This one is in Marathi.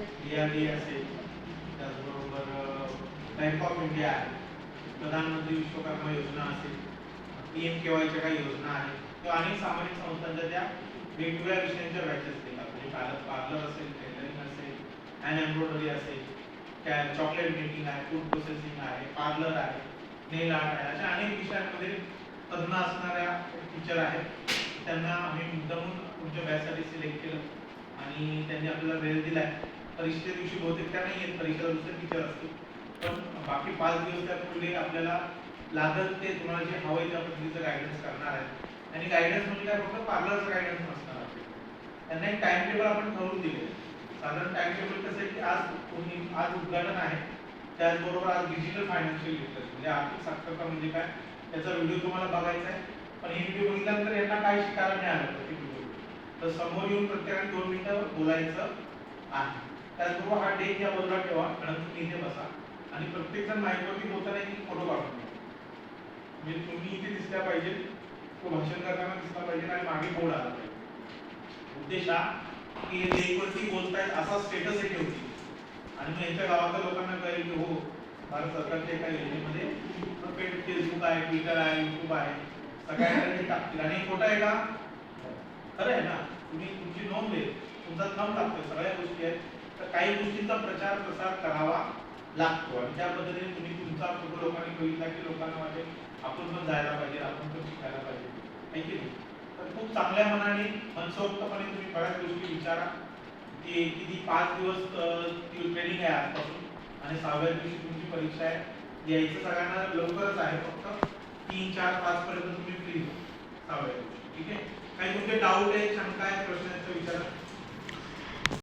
डीआरडी असेल त्याचबरोबर बँक ऑफ इंडिया आहे प्रधानमंत्री विश्वकर्मा योजना असेल पी एम केवायच्या काही योजना आहेत किंवा अनेक सामाजिक संस्थांच्या त्या वेगवेगळ्या विषयांच्या बॅचेस केल्या म्हणजे पार्लर पार्लर असेल टेलरिंग असेल हँड एम्ब्रॉयडरी असेल त्या चॉकलेट मेकिंग आहे फूड प्रोसेसिंग आहे पार्लर आहे नेल आर्ट आहे अशा अनेक विषयांमध्ये तज्ञ असणाऱ्या टीचर आहेत त्यांना आम्ही मुद्दामून तुमच्या बॅचसाठी सिलेक्ट केलं आणि त्यांनी आपल्याला वेळ दिलाय परीक्षेच्या दिवशी बहुतेक त्या नाही येत परीक्षेला दुसरे टीचर असतील पण बाकी पाच दिवस त्या पुढे आपल्याला लागत ते तुम्हाला जे हवं त्या पद्धतीचं गायडन्स करणार आहे आणि गायडन्स म्हणजे काय? फक्त पार्लरचं गायडन्स नसणार त्यांना एक टाइम टेबल आपण ठरवून दिले साधारण टाइम टेबल कसं आहे की आज कोणी आज उद्घाटन आहे. त्याचबरोबर आज डिजिटल फायनान्शियल लिटरसी म्हणजे आर्थिक साक्षरता म्हणजे काय? त्याचा व्हिडिओ तुम्हाला बघायचा आहे. पण हे व्हिडिओ बघितल्यानंतर यांना काय शिकायला मिळालं? प्रत्येक व्हिडिओ तर समोर येऊन प्रत्येकाने दोन मिनिटं बोलायचं आहे. त्याचबरोबर हा डेक या बाजूला ठेवा आणि तुम्ही इथे बसा. आणि प्रत्येक जण माईकवरती बोलताना एक फोटो काढून घ्या. म्हणजे तुम्ही इथे दिसल्या पाहिजे तो भाषण करताना दिसला पाहिजे आणि मागे बोर्ड आला पाहिजे. उद्देश हा की हे डेकवरती बोलतायत असा स्टेटस हे ठेवतील आणि मग यांच्या गावातल्या लोकांना कळेल की हो भारत सरकारच्या एका योजनेमध्ये फेसबुक आहे ट्विटर आहे युट्यूब आहे. सगळ्या टाकतील. आणि खोटं आहे का? खरं आहे ना. तुम्ही तुमची नोंद आहे तुमचा थंब टाकतोय सगळ्या गोष्टी आहेत. तर काही गोष्टींचा प्रचार प्रसार करावा लागतो. आणि त्या पद्धतीने तुम्ही तुमचा फोटो लोकांनी बघितला की लोकांना वाटेल आपण पण जायला पाहिजे आपण पण शिकायला पाहिजे. की नाही? तर खूप चांगल्या मनाने मनसोक्तपणे तुम्ही बऱ्याच गोष्टी विचारा. की किती पाच दिवस ट्रेनिंग आहे आजपासून. आणि सहाव्या दिवशी तुमची परीक्षा आहे. यायचं सगळ्यांना लवकरच आहे फक्त. तीन चार पाच पर्यंत तुम्ही फ्री सहाव्या दिवशी. ठीक आहे? काही तुमचे डाऊट आहे शंका आहे प्रश्नांचा विचारा.